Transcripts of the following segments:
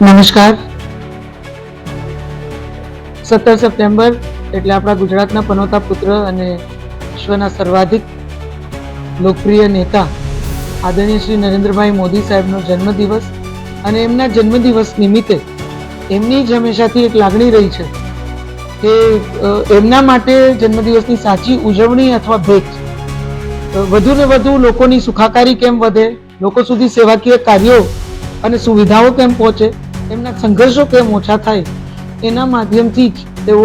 નમસ્કાર. સત્તર સપ્ટેમ્બર એટલે આપણા ગુજરાતના પનોતા પુત્ર અને વિશ્વના સર્વાધિક લોકપ્રિય નેતા આદરણીય શ્રી નરેન્દ્રભાઈ મોદી સાહેબનો જન્મદિવસ અને એમના જન્મદિવસ નિમિત્તે એમની જ હંમેશાથી એક લાગણી રહી છે કે એમના માટે જન્મદિવસની સાચી ઉજવણી અથવા ભેટ વધુને વધુ લોકોની સુખાકારી કેમ વધે, લોકો સુધી સેવાકીય કાર્યો અને સુવિધાઓ કેમ પહોંચે એમના સંઘર્ષો કેમ ઓછા થાય, એના માધ્યમથી જ તેઓ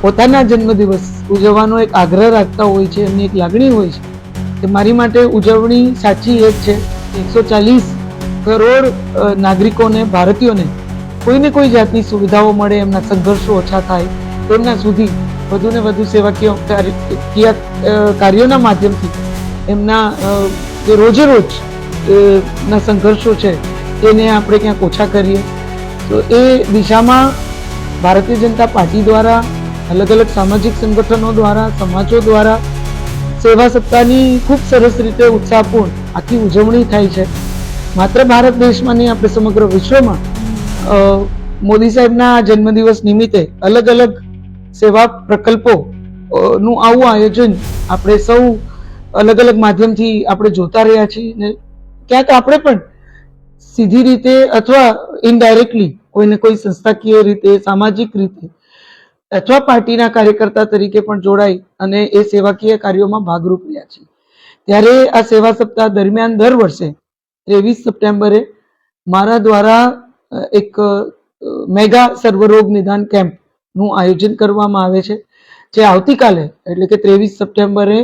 પોતાના જન્મદિવસ ઉજવવાનો એક આગ્રહ રાખતા હોય છે, એમની એક લાગણી હોય છે. કે મારી માટે ઉજવણી સાચી એક છે. એકસો ચાલીસ કરોડ નાગરિકોને, ભારતીયોને કોઈને કોઈ જાતની સુવિધાઓ મળે, એમના સંઘર્ષો ઓછા થાય. તેમના સુધી વધુ ને વધુ સેવાકીય કાર્ય- કાર્યોના માધ્યમથી એમના જે રોજે રોજ ના સંઘર્ષો છે એને આપણે ક્યાંક ઓછા કરીએ? તો એ દિશામાં ભારતીય જનતા પાર્ટી દ્વારા, અલગ અલગ સામાજિક સંગઠનો દ્વારા, સમાજો દ્વારા સેવા સપ્તાહની ખૂબ સરસ રીતે ઉત્સાહપૂર્ણ આખી ઉજવણી થાય છે. માત્ર ભારત દેશમાં નહીં, આપણે સમગ્ર વિશ્વમાં મોદી સાહેબના જન્મદિવસ નિમિત્તે અલગ અલગ સેવા પ્રકલ્પો નું આવું આયોજન આપણે સૌ અલગ અલગ માધ્યમથી આપણે જોતા રહ્યા છીએ ને ક્યાંક આપણે પણ સીધી રીતે અથવા ઇનડાયરેક્ટલી કોઈને કોઈ સંસ્થાકીય રીતે સામાજિક રીતે અથવા પાર્ટીના કાર્યકર્તા તરીકે પણ જોડાઈ અને એ સેવાકીય કાર્યોમાં ભાગરૂપ રહ્યા છે. ત્યારે આ સેવા સપ્તાહ દરમિયાન દર વર્ષે ત્રેવીસ સપ્ટેમ્બરે મારા દ્વારા એક મેગા સર્વરોગ નિદાન કેમ્પનું આયોજન કરવામાં આવે છે. જે આવતીકાલે એટલે કે ત્રેવીસ સપ્ટેમ્બરે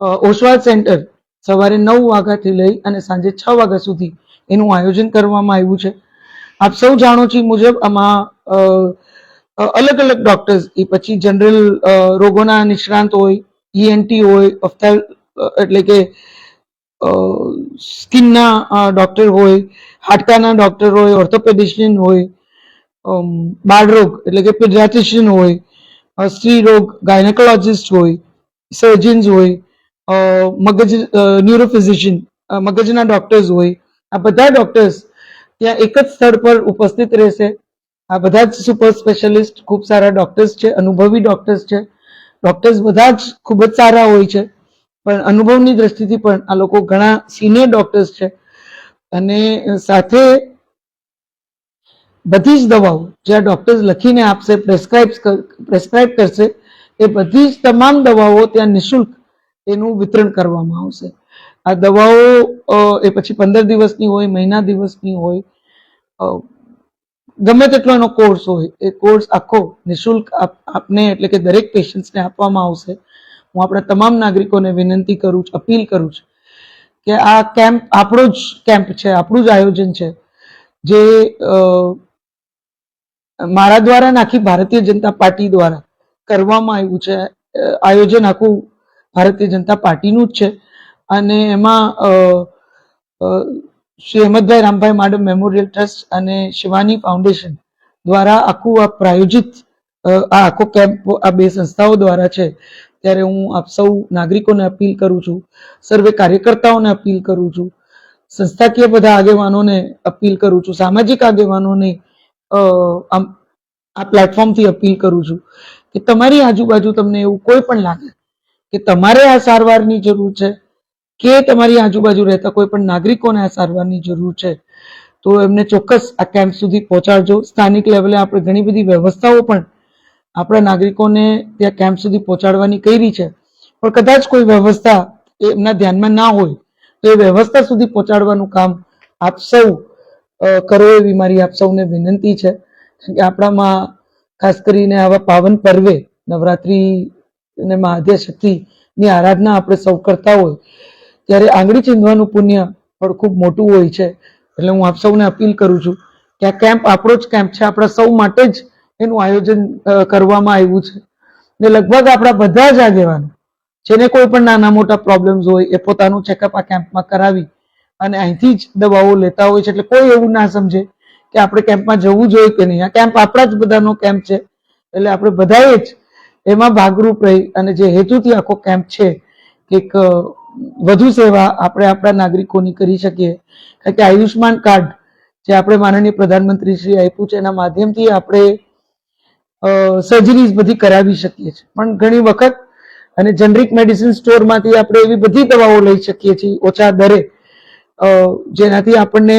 અ, ઓસવાલ સેન્ટર સવારે નવ વાગ્યાથી લઈ અને સાંજે છ વાગ્યા સુધી એનું આયોજન કરવામાં આવ્યું છે. આપ સૌ જાણો છો મુજબ આમાં અલગ અલગ ડોક્ટર્સ એ પછી જનરલ રોગોના નિષ્ણાંત હોય ઈએનટી હોય ઓફથેલ એટલે કે સ્કિનના ડોક્ટર હોય, હાડકાના ડોક્ટર હોય ઓર્થોપેડિશિયન હોય બાળરોગ એટલે કે પેડિયાટ્રિશિયન હોય સ્ત્રી રોગ ગાયનેકોલોજિસ્ટ હોય સર્જન્સ હોય મગજ ન્યુરોફિઝિશિયન મગજના ડોક્ટર્સ હોય, આ બધા ડોક્ટર્સ ત્યાં એક જ સ્થળ પર ઉપસ્થિત રહેશે. આ બધા જ સુપર સ્પેશિયાલિસ્ટ ખૂબ સારા ડોક્ટર્સ છે, અનુભવી ડોક્ટર્સ છે. ડોક્ટર્સ બધા જ ખૂબ જ સારા હોય છે, પણ અનુભવની દ્રષ્ટિથી પણ આ લોકો ઘણા સિનિયર ડોક્ટર્સ છે. અને સાથે બધી જ દવાઓ જે આ ડોક્ટર્સ લખીને આપશે પ્રેસ્ક્રાઇબ પ્રેસ્ક્રાઇબ કરશે, એ બધી જ તમામ દવાઓ ત્યાં નિઃશુલ્ક એનું વિતરણ કરવામાં આવશે. આ દવાઓ એ પછી પંદર દિવસની હોય, મહિના દિવસની હોય ગમે તેટલો એનો કોર્સ હોય, એ કોર્સ આખો નિઃશુલ્ક આપને એટલે કે દરેક પેશન્ટ્સને આપવામાં આવશે. હું આપણા તમામ નાગરિકોને વિનંતી કરું છું, અપીલ કરું છું કે આ કેમ્પ, આપણો જ કેમ્પ છે, આપણું જ આયોજન છે, જે મારા દ્વારા ને આખી ભારતીય જનતા પાર્ટી દ્વારા કરવામાં આવ્યું છે. આયોજન આખું ભારતીય જનતા પાર્ટીનું જ છે. અને એમાં શ્રી અહેમદભાઈ રામભાઈ માડમ મેમોરિયલ ટ્રસ્ટ અને શિવાની ફાઉન્ડેશન દ્વારા આખું આ પ્રાયોજિત આ આખો કેમ્પ આ બે સંસ્થાઓ દ્વારા છે. ત્યારે હું આપ સૌ નાગરિકોને અપીલ કરું છું, સર્વે કાર્યકર્તાઓને અપીલ કરું છું, સંસ્થાકીય બધા આગેવાનોને અપીલ કરું છું, સામાજિક આગેવાનોને આ પ્લેટફોર્મથી અપીલ કરું છું કે તમારી આજુબાજુ તમને એવું કોઈ પણ લાગે કે તમારે આ સારવારની જરૂર છે? કે તમારી આજુબાજુ રહેતા કોઈ પણ નાગરિકોને આ સારવારની જરૂર છે? તો એમને ચોક્કસ આ કેમ્પ સુધી પહોંચાડજો. સ્થાનિક લેવલે આપણે ઘણી બધી વ્યવસ્થાઓ પણ આપણા નાગરિકોને ત્યાં કેમ્પ સુધી પહોંચાડવાની કરી છે. પણ કદાચ કોઈ વ્યવસ્થા એમના ધ્યાનમાં ના હોય, તો એ વ્યવસ્થા સુધી પહોંચાડવાનું કામ આપ સૌ કરો એવી મારી આપ સૌને વિનંતી છે. કે આપણામાં ખાસ કરીને આવા પાવન પર્વે, નવરાત્રી અને મહાદ્ય શક્તિની આરાધના આપણે સૌ કરતા હોય, ત્યારે આંગળી ચીંધવાનું પુણ્ય પણ ખૂબ મોટું હોય છે. એટલે હું આપ સૌને અપીલ કરું છું કે આ કેમ્પ આપણો જ કેમ્પ છે, આપણા સૌ માટે જ એનું આયોજન કરવામાં આવ્યું છે. ને લગભગ આપણા બધા જ આગેવાનો, જેને કોઈ પણ નાના મોટા પ્રોબ્લેમ્સ હોય, એ પોતાનું ચેકઅપ આ કેમ્પમાં કરાવી અને અહીંથી જ દવાઓ લેતા હોય છે. એટલે કોઈ એવું ના સમજે કે આપણે કેમ્પમાં જવું જોઈએ કે નહીં. આ કેમ્પ આપણા જ બધાનો કેમ્પ છે. એટલે આપણે બધાએ જ એમાં ભાગરૂપ રહી અને જે હેતુથી આખો કેમ્પ છે, એક વધુ સેવા આપણે આપણા નાગરિકોની કરી શકીએ. કારણ કે આયુષ્માન કાર્ડ જે આપણે માનનીય પ્રધાનમંત્રી શ્રી આપ્યું છે, એના માધ્યમથી આપણે સર્જરીઝ બધી કરાવી શકીએ છીએ. પણ ઘણી વખત અને જનરિક મેડિસિન સ્ટોરમાંથી આપણે એવી બધી દવાઓ લઈ શકીએ છીએ, ઓછા દરે જેનાથી આપણને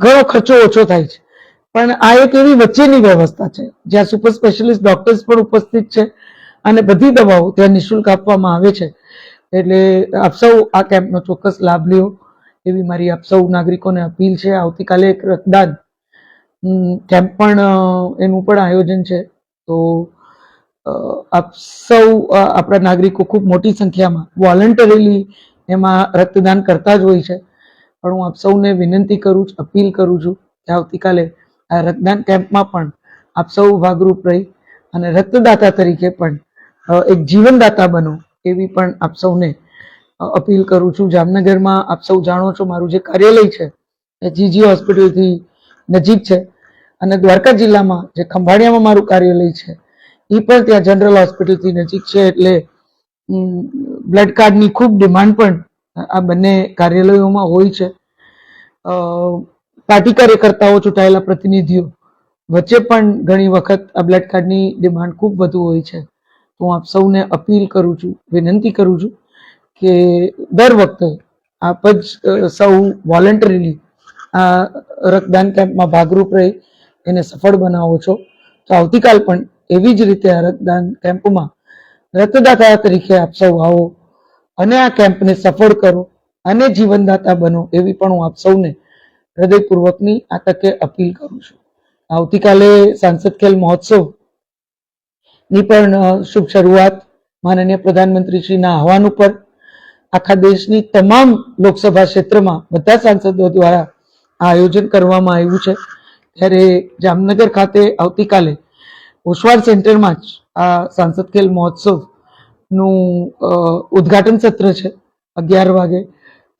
ઘણો ખર્ચો ઓછો થાય છે. પણ આ એક એવી વચ્ચેની વ્યવસ્થા છે, જ્યાં સુપર સ્પેશિયલિસ્ટ ડોક્ટર્સ પણ ઉપસ્થિત છે અને બધી દવાઓ ત્યાં નિઃશુલ્ક આપવામાં આવે છે. એટલે આપ સૌ આ કેમ્પનો ચોક્કસ લાભ લ્યો. એવી મારી આપ સૌ નાગરિકોને અપીલ છે. આવતીકાલે એક રક્તદાન કેમ્પ પણ એનું પણ આયોજન છે. તો આપ સૌ આપણા નાગરિકો ખૂબ મોટી સંખ્યામાં વોલન્ટરીલી એમાં રક્તદાન કરતા જ હોય છે. પણ હું આપ સૌને વિનંતી કરું છું, અપીલ કરું છું કે આવતીકાલે આ રક્તદાન કેમ્પમાં પણ આપ સૌ ભાગરૂપ રહી અને રક્તદાતા તરીકે પણ એક જીવનદાતા બનો એવી પણ આપ સૌને અપીલ કરું છું. જામનગરમાં આપ સૌ જાણો છો મારું જે કાર્યાલય છે, એ જીજી હોસ્પિટલથી નજીક છે અને દ્વારકા જિલ્લામાં જે ખંભાળિયામાં મારું કાર્યાલય છે એ પણ ત્યાં જનરલ હોસ્પિટલથી નજીક છે એટલે બ્લડ કાર્ડની ખૂબ ડિમાન્ડ પણ આ બંને કાર્યાલયોમાં હોય છે. પાર્ટી કાર્યકર્તાઓ, ચૂંટાયેલા પ્રતિનિધિઓ. વચ્ચે પણ ઘણી વખત આ બ્લડ કાર્ડની ડિમાન્ડ ખૂબ વધુ હોય છે. તો હું આપ સૌને અપીલ કરું છું, વિનંતી કરું છું કે દર વખતે આપ જ સૌ વોલન્ટરીલી આ રક્તદાન કેમ્પમાં ભાગરૂપ રહી એને સફળ બનાવો છો. તો આવતીકાલ પણ એવી જ રીતે આ રક્તદાન કેમ્પમાં રક્તદાતા તરીકે આપ સૌ આવો અને આ કેમ્પને સફળ કરો અને જીવનદાતા બનો એવી પણ હું આપ સૌને હૃદયપૂર્વકની આ તકે અપીલ કરું છું. આવતીકાલે સાંસદ ખેલ મહોત્સવની પણ શુભ શરૂઆત માનનીય પ્રધાનમંત્રી શ્રીના આહવાન ઉપર આખા દેશની તમામ લોકસભા ક્ષેત્રમાં બધા સાંસદો દ્વારા આ આયોજન કરવામાં આવ્યું છે. ત્યારે જામનગર ખાતે આવતીકાલે ઓસવાડ સેન્ટરમાં જ આ સાંસદ ખેલ મહોત્સવનું ઉદ્ઘાટન સત્ર છે અગિયાર વાગે.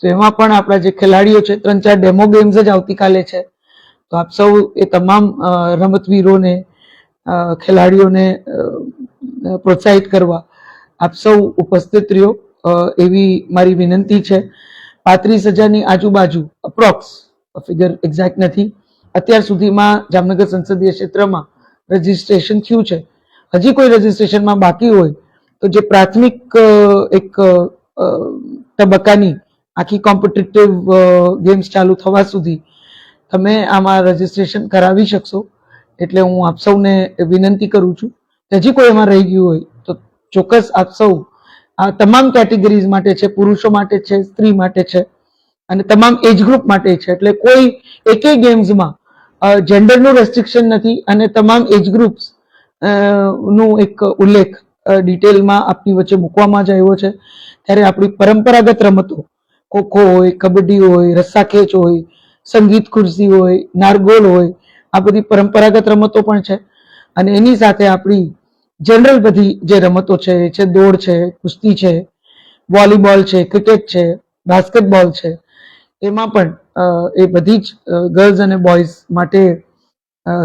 તો એમાં પણ આપણા જે ખેલાડીઓ છે, ત્રણ ચાર ડેમો ગેમ્સ જ આવતીકાલે છે. તો આપ સૌ એ તમામ રમતવીરોને ખેલાડીઓને પ્રોત્સાહિત કરવા આપ સૌ ઉપસ્થિત રહ્યો. એવી મારી વિનંતી છે. પાંત્રીસ હજારની આજુબાજુ અપ્રોક્સ ફિગર એક્ઝેક્ટ નથી. અત્યાર સુધીમાં જામનગર સંસદીય ક્ષેત્રમાં રજીસ્ટ્રેશન થયું છે. હજી કોઈ રજીસ્ટ્રેશનમાં બાકી હોય તો જે પ્રાથમિક એક તબક્કાની આખી કોમ્પિટિટિવ ગેમ્સ ચાલુ થવા સુધી તમે આમાં રજીસ્ટ્રેશન કરાવી શકશો. એટલે હું આપ સૌને વિનંતી કરું છું હજી કોઈ એમાં રહી ગયું હોય તો ચોક્કસ આપ સૌ આ તમામ કેટેગરીઝ માટે છે, પુરુષો માટે છે, સ્ત્રી માટે છે અને તમામ એજ ગ્રુપ માટે છે. એટલે કોઈ એકેય ગેમ્સમાં જેન્ડરનું રેસ્ટ્રિક્શન નથી અને તમામ એજ ગ્રુપ્સનું એક ઉલ્લેખ ડિટેલમાં આપની વચ્ચે મૂકવામાં જ આવ્યો છે. ત્યારે આપણી પરંપરાગત રમતો ખોખો હોય, કબડ્ડી હોય, રસ્સાખેંચ હોય, સંગીત ખુરશી હોય, નારગોલ હોય, આ બધી પરંપરાગત રમતો પણ છે. અને એની સાથે આપણી જનરલ બધી જે રમતો છે, એ છે દોડ છે, કુસ્તી છે, વોલીબોલ છે, ક્રિકેટ છે, બાસ્કેટબોલ છે, એમાં પણ એ બધી જ ગર્લ્સ અને બોયઝ માટે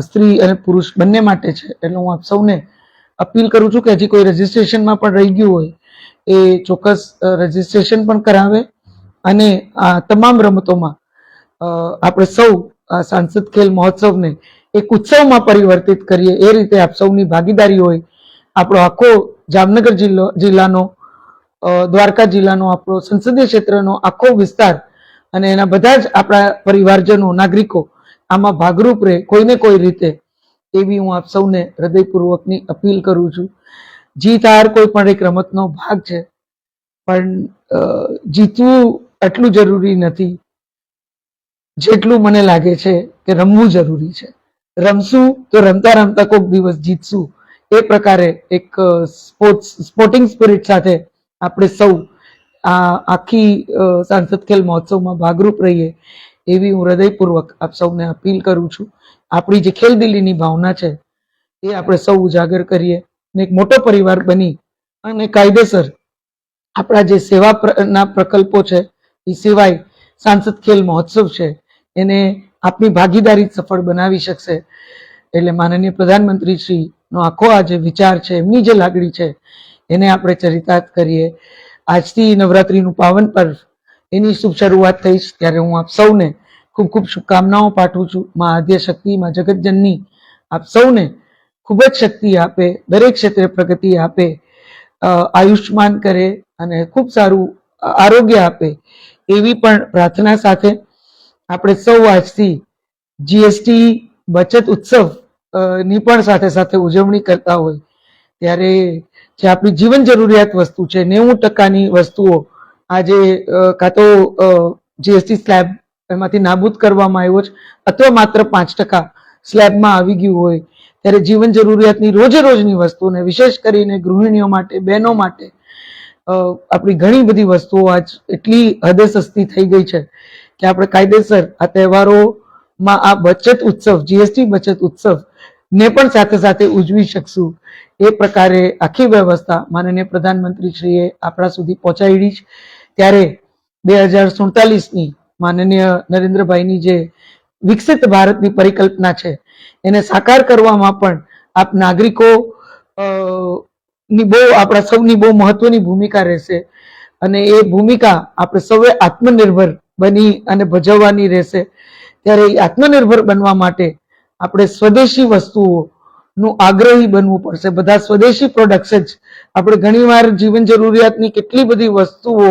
સ્ત્રી અને પુરુષ બંને માટે છે. એટલે હું આપ સૌને અપીલ કરું છું કે હજી કોઈ રજીસ્ટ્રેશનમાં પણ રહી ગયું હોય, એ ચોક્કસ રજીસ્ટ્રેશન પણ કરાવે. અને આ તમામ રમતોમાં આપણે સૌ સાંસદ ખેલ મહોત્સવને એક ઉત્સવમાં પરિવર્તિત કરીએ, એ રીતે આપ સૌની ભાગીદારી હોય. આપણો આખો જામનગર જિલ્લો, જિલ્લાનો દ્વારકા જિલ્લાનો, આપણો સંસદીય ક્ષેત્રનો આખો વિસ્તાર અને એના બધા જ આપણા પરિવારજનો, નાગરિકો આમાં ભાગરૂપ રહે કોઈને કોઈ રીતે. એવી હું આપ સૌને હૃદયપૂર્વકની અપીલ કરું છું. જીત હાર કોઈ પણ એક રમતનો ભાગ છે. પણ જીતવું એટલું જરૂરી નથી. જેટલું મને લાગે છે કે રમવું જરૂરી છે. રમશું તો રમતા રમતા કોઈક દિવસ જીતશું. એ પ્રકારે એક સ્પોર્ટ્સ, સ્પોર્ટિંગ સ્પિરિટ સાથે આપણે સૌ આ આખી સાંસદ ખેલ મહોત્સવમાં ભાગરૂપ રહીએ એવી હું હૃદયપૂર્વક આપ સૌને અપીલ કરું છું. આપણી જે ખેલદિલીની ભાવના છે એ આપણે સૌ ઉજાગર કરીએ અને એક મોટો પરિવાર બની અને કાયદેસર આપણા જે સેવા પ્ર- ના પ્રકલ્પો છે એ સિવાય સાંસદ ખેલ મહોત્સવ છે, એને આપની ભાગીદારી સફળ બનાવી શકશે. એટલે માનનીય પ્રધાનમંત્રી શ્રીનો આખો આ જે વિચાર છે, એમની જે લાગણી છે, એને આપણે ચરિતાર્થ કરીએ. આજથી નવરાત્રીનું પાવન પર્વ એની શુભ શરૂઆત થઈ ત્યારે હું આપ સૌને ખૂબ ખૂબ શુભકામનાઓ પાઠવું છું. માં આદ્ય શક્તિ, માં જગતજનની આપ સૌને ખૂબ જ શક્તિ આપે, દરેક ક્ષેત્રે પ્રગતિ આપે આયુષ્યમાન કરે અને ખૂબ સારું આરોગ્ય આપે. એવી પણ પ્રાર્થના સાથે આપણે સૌ આજથી જીએસટી બચત ઉત્સવની પણ સાથે સાથે ઉજવણી કરતા હોય. ત્યારે જે આપણી જીવન જરૂરિયાત વસ્તુ છે, નેવું ટકાની વસ્તુઓ આજે કાં તો જીએસટી સ્લેબ એમાંથી નાબૂદ કરવામાં આવ્યો છે, અથવા માત્ર પાંચ ટકા સ્લેબમાં આવી ગયું હોય. ત્યારે જીવન જરૂરિયાતની રોજે રોજની વસ્તુને વિશેષ કરીને ગૃહિણીઓ માટે, બહેનો માટે આપણી ઘણી બધી વસ્તુઓ આજ એટલી હદે સસ્તી થઈ ગઈ છે કે આપણે કાયદેસર આ તહેવારોમાં આ બચત ઉત્સવ જીએસટી બચત ઉત્સવ ને પણ સાથે સાથે ઉજવી શકશું. એ પ્રકારે આખી વ્યવસ્થા માનનીય પ્રધાનમંત્રી શ્રીએ આપણા સુધી પહોંચાડી છે ત્યારે બે હજાર સુડતાલીસની માનનીય નરેન્દ્રભાઈની જે વિકસિત ભારતની પરિકલ્પના છે, એને સાકાર કરવામાં પણ આપ નાગરિકો ની બહુ, આપણા સૌની બહુ મહત્વની ભૂમિકા રહેશે. અને એ ભૂમિકા આપણે સૌએ આત્મનિર્ભર બની અને ભજવવાની રહેશે. ત્યારે એ આત્મનિર્ભર બનવા માટે આપણે સ્વદેશી વસ્તુઓ નું આગ્રહી બનવું પડશે. બધા સ્વદેશી પ્રોડક્ટ્સ જ. આપણે ઘણીવાર જીવન જરૂરિયાતની કેટલી બધી વસ્તુઓ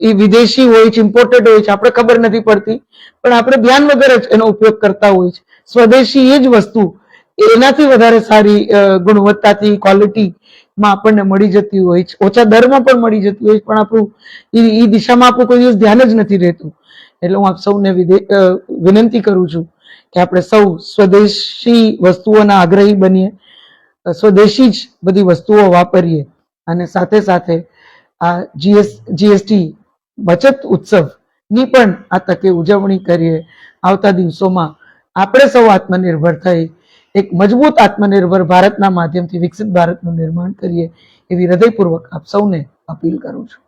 એ વિદેશી હોય છે ઇમ્પોર્ટેડ હોય છે, આપણે ખબર નથી પડતી. પણ આપણે ધ્યાન વગર જ એનો ઉપયોગ કરતા હોય છે. સ્વદેશી એ જ વસ્તુ એનાથી વધારે સારી ગુણવત્તાથી ક્વોલિટીમાં આપણને મળી જતી હોય છે. ઓછા દરમાં પણ મળી જતી હોય છે, પણ આપણું એ દિશામાં આપણું કોઈ દિવસ ધ્યાન જ નથી રહેતું. એટલે હું આપ સૌને વિનંતી કરું છું કે આપણે સૌ સ્વદેશી વસ્તુઓના આગ્રહી બનીએ સ્વદેશી જ બધી વસ્તુઓ વાપરીએ અને સાથે સાથે આ જીએસ જીએસટી બચત ઉત્સવની પણ આ તકે ઉજવણી કરીએ. આવતા દિવસોમાં આપણે સૌ આત્મનિર્ભર થઈ એક મજબૂત આત્મનિર્ભર ભારતના માધ્યમથી વિકસિત ભારતનું નિર્માણ કરીએ એવી હૃદયપૂર્વક આપ સૌને અપીલ કરું છું.